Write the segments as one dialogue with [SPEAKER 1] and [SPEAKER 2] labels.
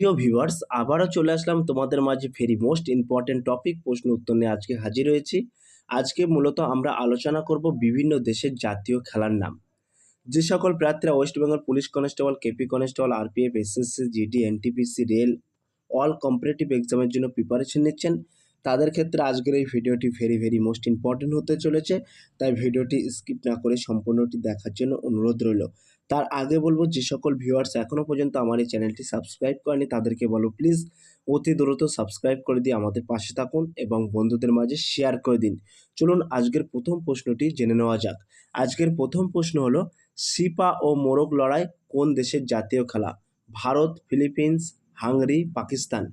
[SPEAKER 1] প্রিয় ভিউয়ার্স আবারও চলে আসলাম তোমাদের মাঝে ভেরি মোস্ট ইম্পর্টেন্ট টপিক প্রশ্ন উত্তর নিয়ে আজকে হাজির হয়েছি। আজকে মূলত আমরা আলোচনা করব বিভিন্ন দেশের জাতীয় খেলার নাম। যে সকল প্রার্থীরা West Bengal police constable KP constable RPF SSC GD NTPC rail all competitive এক্সামের জন্য প্রিপারেশন নিচ্ছেন। তাদের ক্ষেত্রে আজকের এই ভিডিওটি ভেরি ভেরি মোস্ট ইম্পর্টেন্ট হতে চলেছে। তাই ভিডিওটি স্কিপ না করে সম্পূর্ণটি দেখার জন্য অনুরোধ রইল। তার আগে বলব, যে সকল ভিউয়ার্স এখনও পর্যন্ত আমার এই চ্যানেলটি সাবস্ক্রাইব করেনি, তাদেরকে বলো প্লিজ অতি দ্রুত সাবস্ক্রাইব করে দিয়ে আমাদের পাশে থাকুন এবং বন্ধুদের মাঝে শেয়ার করে দিন। চলুন আজকের প্রথম প্রশ্নটি জেনে নেওয়া যাক। আজকের প্রথম প্রশ্ন হলো সিপা ও মোরগ লড়াই কোন দেশের জাতীয় খেলা? Bharat, Philippines, Hungary, Pakistan?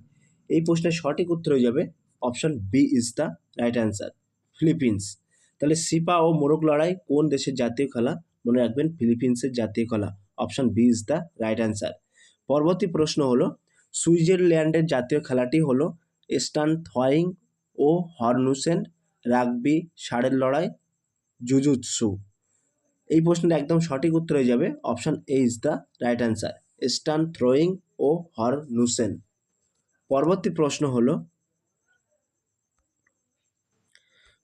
[SPEAKER 1] এই প্রশ্নের সঠিক উত্তর হয়ে যাবে option B is the right answer Philippines. তাহলে সিপা ও মোরগ লড়াই কোন দেশের জাতীয় খেলা? মনে রাখবেন ফিলিপিন্সের জাতীয় কলা। Option B is the right answer. পরবর্তী প্রশ্ন হলো, সুইজারল্যান্ডের জাতীয় খেলাটি হলো স্টান থয়িং ও হর্নুসেন রাগবি ষাঁড়ের লড়াই জুজুৎসু। এই প্রশ্নের একদম সঠিক উত্তর হয়ে যাবে, option A is the right answer stone throwing O hornussen. পরবর্তী প্রশ্ন হলো,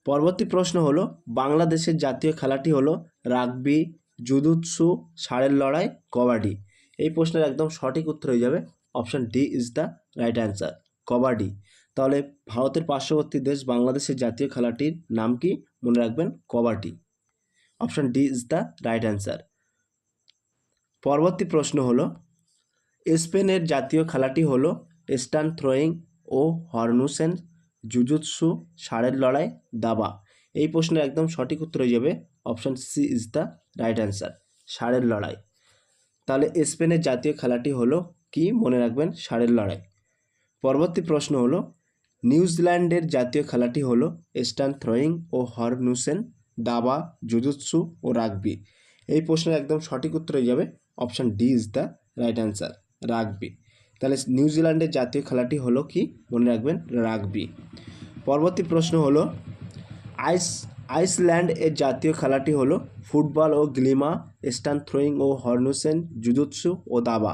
[SPEAKER 1] পরবর্তী প্রশ্ন হলো, বাংলাদেশের জাতীয় খেলাটি হলো রাগবি, জুদুৎসু ষাঁড়ের লড়াই, কবাডি। এই প্রশ্নের একদম সঠিক উত্তর হয়ে যাবে option D is the right answer, kabaddi. তাহলে ভারতের পার্শ্ববর্তী দেশ বাংলাদেশের জাতীয় খেলাটির নাম কি? মনে রাখবেন, kabaddi. Option D is the right answer. পরবর্তী প্রশ্ন হলো, স্পেনের জাতীয় খেলাটি হলো স্টান থ্রোয়িং ও হর্নুসেন জুজুৎসু ষাঁড়ের লড়াই, দাবা। এই প্রশ্নের একদম সঠিক উত্তর হয়ে যাবে option C is the right answer ষাঁড়ের লড়াই। তাহলে স্পেনের জাতীয় খেলাটি হলো কি? মনে রাখবেন ষাঁড়ের লড়াই। পরবর্তী প্রশ্ন হলো, নিউজিল্যান্ডের জাতীয় খেলাটি হলো স্টান থ্রোয়িং ও হরনুসেন, দাবা, জুজুৎসু ও রাগবি। এই প্রশ্নের একদম সঠিক উত্তর হয়ে যাবে option D is the right answer rugby. তাহলে নিউজিল্যান্ডের জাতীয় খেলাটি হলো কি? মনে রাখবেন রাগবি। পরবর্তী প্রশ্ন হলো আইস, আইসল্যান্ড এর জাতীয় খেলাটি হলো ফুটবল ও গ্লিমা, স্টান থ্রোয়িং ও হর্নুসেন জুজুৎসু ও দাবা।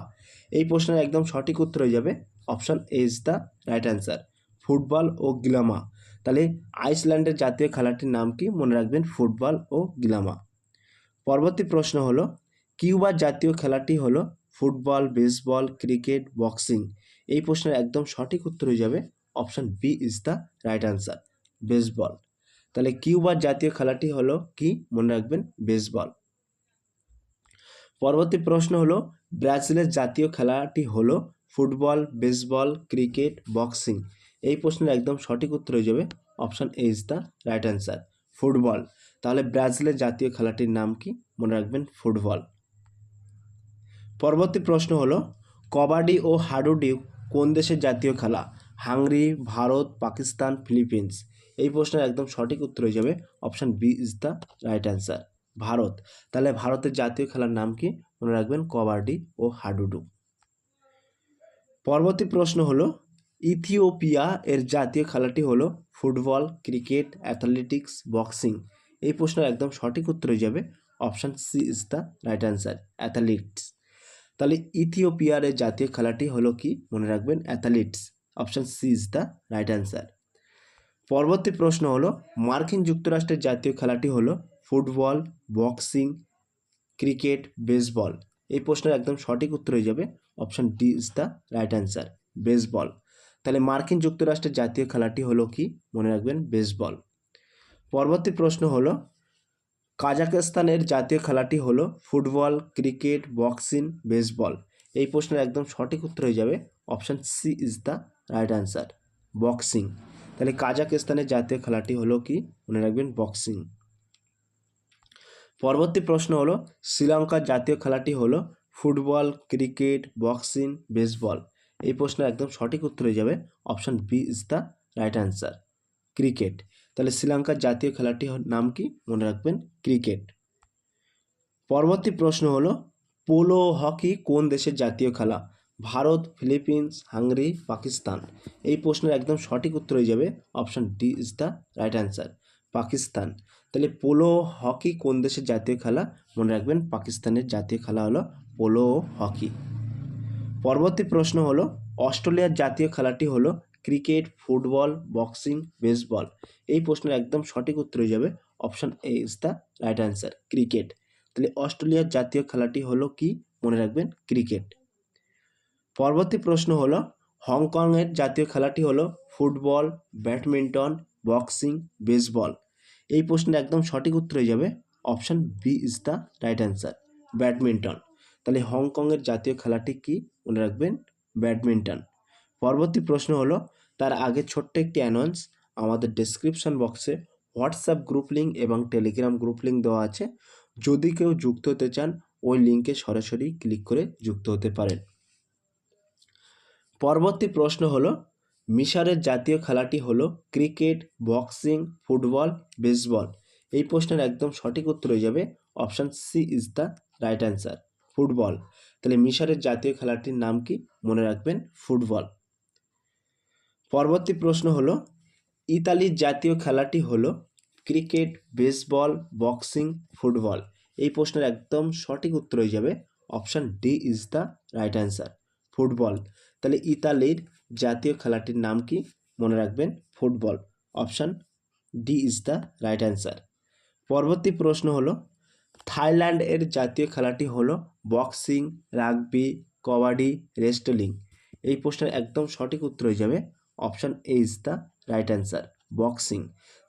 [SPEAKER 1] এই প্রশ্নের একদম সঠিক উত্তর হয়ে যাবে option A is the right answer football ও গ্লামা। তাহলে আইসল্যান্ডের জাতীয় খেলাটির নাম কি? মনে রাখবেন, ফুটবল ও গ্লামা। পরবর্তী প্রশ্ন হলো, কিউবার জাতীয় খেলাটি হলো ফুটবল, বেসবল, ক্রিকেট, বক্সিং? এই প্রশ্নের একদম সঠিক উত্তর হয়ে যাবে option B is the right answer baseball. তাহলে কিউবার জাতীয় খেলাটি হলো কি? মনে রাখবেন বেসবল পরবর্তী প্রশ্ন হলো, ব্রাজিলের জাতীয় খেলাটি হলো ফুটবল বেসবল ক্রিকেট বক্সিং এই প্রশ্নের একদম সঠিক উত্তর হয়ে যাবে option A is the right answer football. তাহলে ব্রাজিলের জাতীয় খেলাটির নাম কি? মনে রাখবেন, ফুটবল। পরবর্তী প্রশ্ন হলো, কবাডি ও হাডুডি কোন দেশের জাতীয় খেলা? Hungary Bharat, Pakistan, Philippines. এই প্রশ্নের একদম সঠিক উত্তর হয়ে যাবে option B is the right answer Bharat. তাহলে ভারতের জাতীয় খেলার নাম কি? মনে রাখবেন কবাডি ও হাডুডু। পরবর্তী প্রশ্ন হলো, ইথিওপিয়া এর জাতীয় খেলাটি হলো ফুটবল, ক্রিকেট অ্যাথলেটিক্স বক্সিং এই প্রশ্নের একদম সঠিক উত্তর হয়ে যাবে option C is the right answer athletics তাহলে ইথিওপিয়ার জাতীয় খেলাটি হলো কি? মনে রাখবেন athletes option C is the right answer পরবর্তী প্রশ্ন হলো, মার্কিন যুক্তরাষ্ট্রের জাতীয় খেলাটি হলো ফুটবল, বক্সিং, ক্রিকেট, বেসবল। এই প্রশ্নের একদম সঠিক উত্তর হয়ে যাবে, option D is the right answer, baseball. তাহলে মার্কিন যুক্তরাষ্ট্রের জাতীয় খেলাটি হলো কি? মনে রাখবেন, বেসবল। পরবর্তী প্রশ্ন হলো কাজাকিস্তানের জাতীয় খেলাটি হলো ফুটবল, ক্রিকেট, বক্সিং, বেসবল। এই প্রশ্নের একদম সঠিক উত্তর হয়ে যাবে, option C is the right answer, boxing. তাহলে কাজাকিস্তানের জাতীয় খেলাটি হলো কি? মনে রাখবেন বক্সিং পরবর্তী প্রশ্ন হলো, শ্রীলঙ্কার জাতীয় খেলাটি হলো ফুটবল, ক্রিকেট বক্সিং বেসবল এই প্রশ্নের একদম সঠিক উত্তর হয়ে যাবে। Option B is the right answer cricket. তাহলে শ্রীলঙ্কার জাতীয় খেলাটি নাম কি? মনে রাখবেন ক্রিকেট। পরবর্তী প্রশ্ন হলো, পোলো হকি কোন দেশের জাতীয় খেলা? Bharat, Philippines, Hungary, Pakistan. এই প্রশ্নের একদম সঠিক উত্তর হয়ে যাবে option D is the right answer Pakistan. তাহলে পোলো হকি কোন দেশের জাতীয় খেলা? মনে রাখবেন পাকিস্তানের জাতীয় খেলা হলো পোলো হকি পরবর্তী প্রশ্ন হলো অস্ট্রেলিয়ার জাতীয় খেলাটি হলো ক্রিকেট, ফুটবল, বক্সিং, বেসবল। এই প্রশ্নের একদম সঠিক উত্তর হয়ে যাবে option A is the right answer cricket. তাহলে অস্ট্রেলিয়ার জাতীয় খেলাটি হলো কি? মনে রাখবেন ক্রিকেট। পরবর্তী প্রশ্ন হলো, হংকংয়ের জাতীয় খেলাটি হলো ফুটবল, ব্যাডমিন্টন, বক্সিং, বেসবল। এই প্রশ্নের একদম সঠিক উত্তর হয়ে যাবে option B is the right answer badminton. তাহলে হংকংয়ের জাতীয় খেলাটি কি? মনে রাখবেন, ব্যাডমিন্টন। পরবর্তী প্রশ্ন হলো, তার আগে ছোট্ট একটি অ্যানাউন্স আমাদের ডেসক্রিপশন বক্সে হোয়াটসঅ্যাপ গ্রুপ লিঙ্ক এবং টেলিগ্রাম গ্রুপ লিঙ্ক দেওয়া আছে। যদি কেউ যুক্ত হতে চান, ওই লিঙ্কে সরাসরি ক্লিক করে যুক্ত হতে পারেন। পরবর্তী প্রশ্ন হলো, মিশরের জাতীয় খেলাটি হলো ক্রিকেট, বক্সিং, ফুটবল, বেসবল। এই প্রশ্নের একদম সঠিক উত্তর হয়ে যাবে option C is the right answer, football. তাহলে মিশরের জাতীয় খেলাটির নাম কি? মনে রাখবেন, ফুটবল। পরবর্তী প্রশ্ন হলো, ইতালির জাতীয় খেলাটি হলো ক্রিকেট, বেসবল, বক্সিং, ফুটবল। এই প্রশ্নের একদম সঠিক উত্তর হয়ে যাবে option D is the right answer, football. তাহলে ইতালির জাতীয় খেলাটির নাম কি? মনে রাখবেন, football. Option D is the right answer. পরবর্তী প্রশ্ন হলো থাইল্যান্ড এর জাতীয় খেলাটি হলো বক্সিং, রাগবি, কবাডি রেস্টলিং এই প্রশ্নের একদম সঠিক উত্তর হয়ে যাবে option A is the right answer, boxing.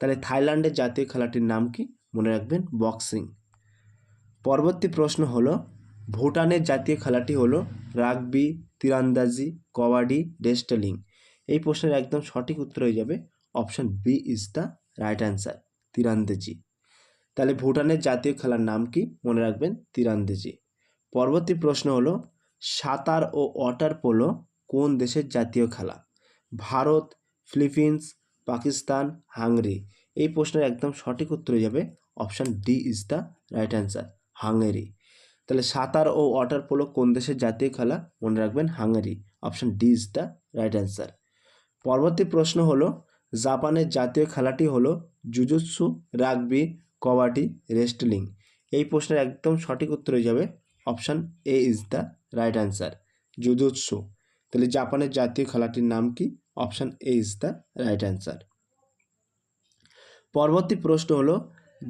[SPEAKER 1] তাহলে থাইল্যান্ডের জাতীয় খেলাটির নাম কি? মনে রাখবেন, বক্সিং। পরবর্তী প্রশ্ন হলো ভুটানের জাতীয় খেলাটি হলো রাগবি, তীরন্দাজি, কবাডি রেস্টলিং এই প্রশ্নের একদম সঠিক উত্তর হয়ে যাবে option B is the right answer তীরন্দাজি। তাহলে ভুটানের জাতীয় খেলার নাম কি? মনে রাখবেন, তীরন্দাজি। পরবর্তী প্রশ্ন হলো, সাঁতার ও ওয়াটার পোলো কোন দেশের জাতীয় খেলা? Bharat, Philippines, Pakistan, Hungary. এই প্রশ্নের একদম সঠিক উত্তর হয়ে যাবে option D is the right answer Hungary. তাহলে সাঁতার ও ওয়াটার পোলো কোন দেশের জাতীয় খেলা? মনে রাখবেন Hungary. Option D is the right answer. পরবর্তী প্রশ্ন হলো, জাপানের জাতীয় খেলাটি হলো জুজুৎসু, রাগবি, কবাডি রেস্টলিং এই প্রশ্নের একদম সঠিক উত্তর হয়ে যাবে option A is the right answer, jujutsu. তাহলে জাপানের জাতীয় খেলাটির নাম কি? Option A is the right answer. পরবর্তী প্রশ্ন হলো,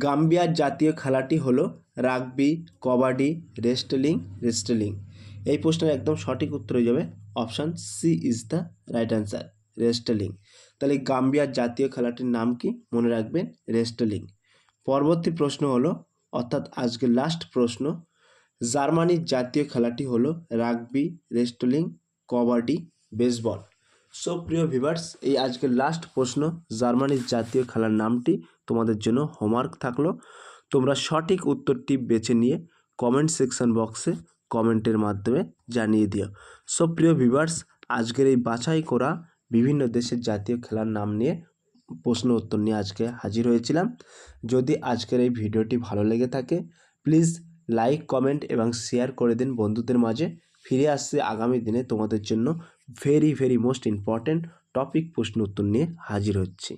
[SPEAKER 1] গাম্বিয়ার জাতীয় খেলাটি হলো রাগবি, কবাডি, রেস্টলিং রেস্টলিং। এই প্রশ্নের একদম সঠিক উত্তর হয়ে যাবে option C is the right answer wrestling. তাহলে গাম্বিয়ার জাতীয় খেলাটির নাম কি? মনে রাখবেন, রেস্টলিং। পরবর্তী প্রশ্ন হলো, অর্থাৎ আজকের লাস্ট প্রশ্ন, জার্মানির জাতীয় খেলাটি হলো rugby, wrestling, kabaddi, baseball. So প্রিয় ভিভার্স এই আজকের লাস্ট প্রশ্ন, জার্মানির জাতীয় খেলার নামটি, তোমাদের জন্য হোমওয়ার্ক থাকল। তোমরা সঠিক উত্তরটি বেছে নিয়ে কমেন্ট সেকশন বক্সে কমেন্টের মাধ্যমে জানিয়ে দিও। সো প্রিয় ভিভার্স আজকের এই বাছাই করা বিভিন্ন দেশের জাতীয় খেলার নাম নিয়ে প্রশ্ন উত্তর নিয়ে আজকে হাজির হয়েছিলাম। যদি আজকের এই ভিডিওটি ভালো লেগে থাকে প্লিজ লাইক কমেন্ট এবং শেয়ার করে দিন বন্ধুদের মাঝে। ফিরে আসছে আগামী দিনে তোমাদের জন্য very very most important topic প্রশ্ন উত্তর নিয়ে হাজির হচ্ছি।